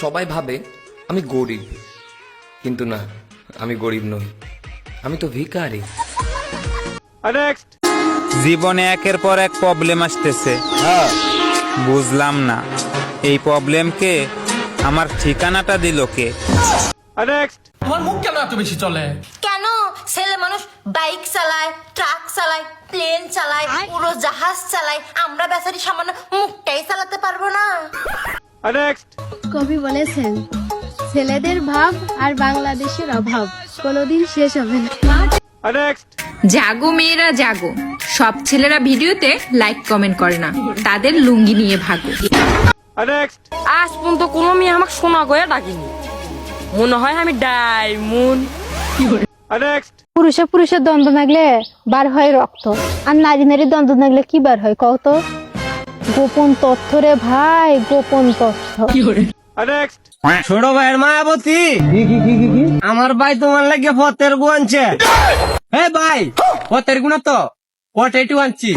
সবাই ভাবে আমি গরিব কিন্তু না আমি গরিব নই। আমি তো ভিখারি। জীবনে একের পর এক প্রবলেম আসতেছে। বুঝলাম না এই প্রবলেমকে আমার ঠিকানাটা দিল কে? তোমার মুখ কেন এত বেশি চলে? কেন? ছেলে মানুষ বাইক চালায় ট্রাক চালায় প্লেন চালায় পুরো জাহাজ চালায় আমরা বেচারি সামান্য মুখটাই চালাতে পারব না। কবি বলেছেন ছেলেদের ভাব আর বাংলাদেশের অভাব কোনোদিন শেষ হবে না। জাগো মেয়েরা জাগো। সব ছেলেরা ভিডিওতে লাইক কমেন্ট করে না। তাদের লুঙ্গি নিয়ে ভাগো। আজ পর্যন্ত কোনো মেয়ে আমাকে সোনা গয়ে ডাকিনি। মনে হয় আমি ডায়মন্ড পুরুষে পুরুষের দ্বন্দ্ব লাগলে বার হয় রক্ত। আর নারী নারী দ্বন্দ্ব লাগলে কি বার হয়? কত গোপন তথ্য রে ভাই গোপন তথ্য। ছোট ভাইয়ের মায়াবতী। আমার ভাই তোমার লাগে ফতের গু আনছে। হে ভাই ফতের গুণা তো কটাইটু আনছি।